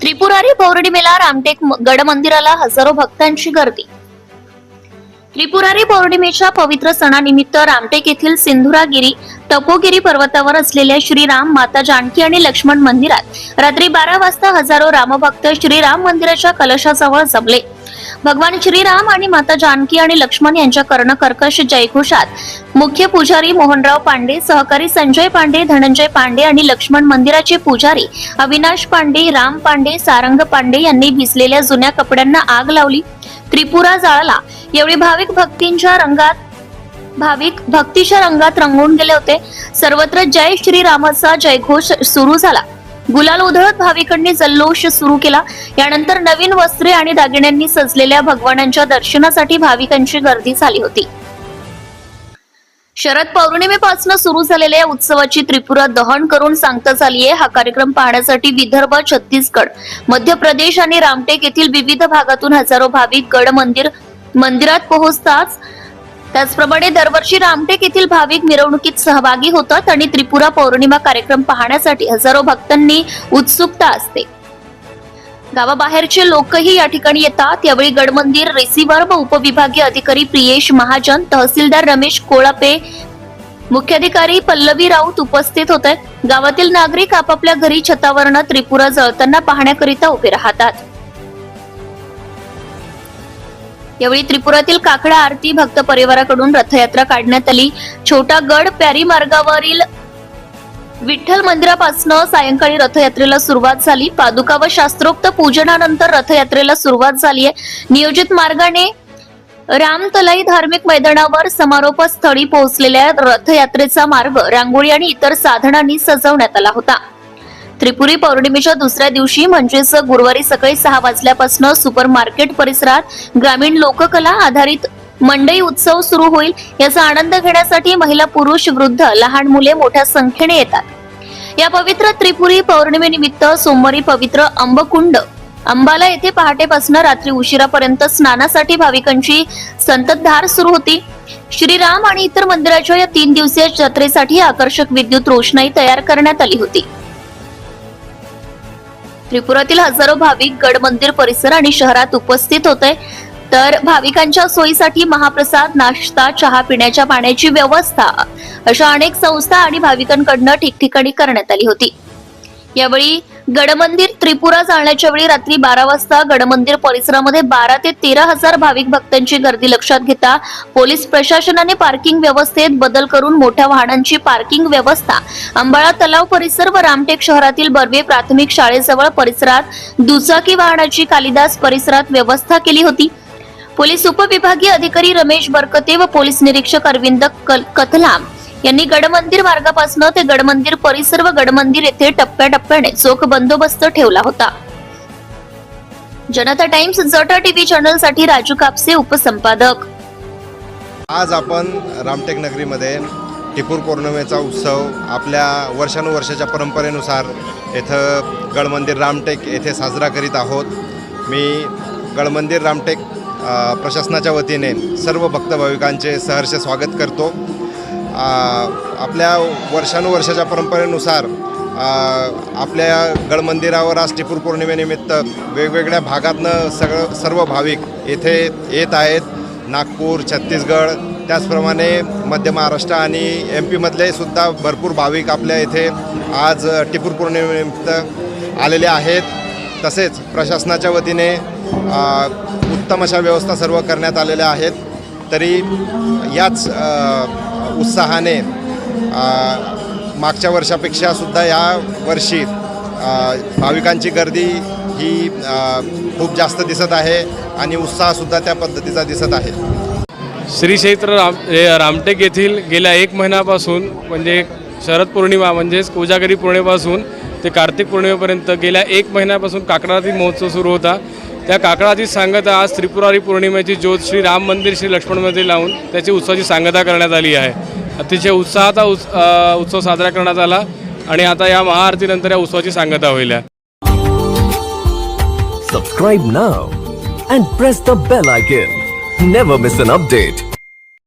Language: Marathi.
त्रिपुरारी पौर्णिमेला रामटेक गड मंदिराला हजारो भक्तांची गर्दी. त्रिपुरारी पौर्णिमेच्या पवित्र सणानिमित्त रामटेक येथील सिंधुरागिरी तपोगिरी पर्वतावर असलेल्या श्रीराम माता जानकी आणि लक्ष्मण मंदिरात रात्री बारा वाजता हजारो रामभक्त श्रीराम मंदिराच्या कलशाजवळ जमले. भगवान श्रीराम आणि माता जानकी आणि लक्ष्मण यांच्या कर्णकर्कश जयघोषात मुख्य पुजारी मोहनराव पांडे सहकारी संजय पांडे धनंजय पांडे आणि लक्ष्मण मंदिराचे पुजारी अविनाश पांडे राम पांडे सारंग पांडे यांनी भिजलेल्या जुन्या कपड्यांना आग लावली. त्रिपुरा जाळला. एवढी भाविक भक्तींच्या रंगात भाविक भक्तीच्या रंगात रंगून गेले होते. सर्वत्र जय श्रीरामाचा जयघोष सुरू झाला. गुलाल उधळत भाविकांनी जल्लोष सुरू केला. यानंतर नवीन वस्त्रे आणि दागिन्यांनी सजलेल्या भगवानांच्या दर्शनासाठी भाविकांची गर्दी झाली होती. शरद पौर्णिमेपासून सुरू झालेल्या उत्सवाची त्रिपुरा दहन करून सांगता झालीये हा कार्यक्रम पाहण्यासाठी विदर्भ छत्तीसगड मध्य प्रदेश आणि रामटेक येथील विविध भागातून हजारो भाविक गड मंदिर मंदिरात पोहोचताच त्याचप्रमाणे दरवर्षी रामटेक येथील भाविक मिरवणुकीत सहभागी होतात आणि त्रिपुरा पौर्णिमा कार्यक्रम पाहण्यासाठी हजारो भक्तांनी उत्सुकता असते. गावाबाहेरचे लोकही या ठिकाणी येतात. यावेळी गडमंदिर रिसिव्हर व उपविभागीय अधिकारी प्रियेश महाजन तहसीलदार रमेश कोळापे मुख्याधिकारी पल्लवी राऊत उपस्थित होते. गावातील नागरिक आपापल्या घरी छतावरनं त्रिपुरा जळताना पाहण्याकरिता उभे राहतात. यावेळी त्रिपुरातील काकडा आरती भक्त परिवाराकडून रथयात्रा काढण्यात आली. छोटा गड प्यारी मार्गावरील विठ्ठल मंदिरापासून सायंकाळी रथयात्रेला सुरुवात झाली. पादुका व शास्त्रोक्त पूजनानंतर रथयात्रेला सुरुवात झाली आहे. नियोजित मार्गाने रामतलाई धार्मिक मैदानावर समारोप स्थळी पोहोचलेल्या रथयात्रेचा मार्ग रांगोळी आणि इतर साधनांनी सजवण्यात आला होता. त्रिपुरी पौर्णिमेच्या दुसऱ्या दिवशी म्हणजेच गुरुवारी सकाळी सहा वाजल्यापासून सुपर मार्केट परिसरात ग्रामीण लोककला आधारित मंडई उत्सव सुरू होईल. याचा आनंद घेण्यासाठी महिला पुरुष वृद्ध लहान मुले मोठ्या संख्येने येतात. या पवित्र त्रिपुरी पौर्णिमेनिमित्त सोमवारी पवित्र अंबकुंड अंबाला येथे पहाटेपासून रात्री उशिरापर्यंत स्नानासाठी भाविकांची संततधार सुरू होती. श्रीराम आणि इतर मंदिराच्या या तीन दिवसीय जत्रेसाठी आकर्षक विद्युत रोषणाई तयार करण्यात आली होती. त्रिपुरातील हजारो भाविक गड मंदिर परिसर आणि शहरात उपस्थित होते. तर भाविकांच्या सोयीसाठी महाप्रसाद नाश्ता चहा पिण्याच्या पाण्याची व्यवस्था अशा अनेक संस्था आणि भाविकांकडनं ठिकठिकाणी करण्यात आली होती. यावेळी गडमंदिर त्रिपुरा जाण्याच्या वेळी रात्री बारा वाजता गडमंदिर परिसरामध्ये बारा ते तेरा हजार भाविक भक्तांची गर्दी लक्षात घेता पोलीस प्रशासनाने पार्किंग व्यवस्थेत बदल करून मोठ्या वाहनांची पार्किंग व्यवस्था. अंबाळा तलाव परिसर व रामटेक शहरातील बर्वे प्राथमिक शाळेजवळ परिसरात दुचाकी वाहनाची कालिदास परिसरात व्यवस्था केली होती. पोलीस उपविभागीय अधिकारी रमेश बरकते व पोलीस निरीक्षक अरविंद कथलाम यांनी गडमंदिर मार्गापासून ते गडमंदिर परिसर व गडमंदिर येथे टप्प्याटप्प्याने चोख बंदोबस्त ठेवला होता. जनता टाइम्स जटा टीव्ही चॅनलसाठी राजू कापसे उपसंपादक. आज आपण रामटेक नगरीमध्ये टिपूर पौर्णिमेचा उत्सव आपल्या वर्षानुवर्षाच्या परंपरेनुसार इथं गडमंदिर रामटेक येथे साजरा करीत आहोत. मी गडमंदिर रामटेक प्रशासनाच्या वतीने सर्व भक्त भाविकांचे सहर्ष स्वागत करतो. आपल्या वर्षानुवर्षाच्या परंपरेनुसार आपल्या गडमंदिरावर आज टिपूर पौर्णिमेनिमित्त वेगवेगळ्या भागातनं सगळं सर्व भाविक येथे येत आहेत. नागपूर छत्तीसगड त्याचप्रमाणे मध्य महाराष्ट्र आणि एम पीमधले सुद्धा भरपूर भाविक आपल्या येथे आज टिपूर पौर्णिमेनिमित्त आलेले आहेत. तसेच प्रशासनाच्या वतीने उत्तम अशा व्यवस्था सर्व करण्यात आलेल्या आहेत. तरी याच उत्साहाने मागच्या वर्षापेक्षा सुद्धा या वर्षी भाविकांची गर्दी ही खूप जास्त दिसत आहे आणि उत्साहसुद्धा त्या पद्धतीचा दिसत आहे. श्री क्षेत्र राम रामटेक येथील गेल्या एक महिन्यापासून म्हणजे शरद पौर्णिमा म्हणजेच कोजागरी पौर्णिमेपासून ते कार्तिक पौर्णिमेपर्यंत गेल्या एक महिन्यापासून काकडाती महोत्सव सुरू होता. त्या काकडाची सांगता आज त्रिपुरारी पौर्णिमेची ज्योत श्री राम मंदिर श्री लक्ष्मण मंदिर लावून त्याची उत्सवाची सांगता करण्यात आली आहे. अतिशय उत्साहाचा उत्स उत्सव साजरा करण्यात आला आणि आता या महाआरतीनंतर या उत्सवाची सांगता होईल. Subscribe now and press the bell icon never miss an update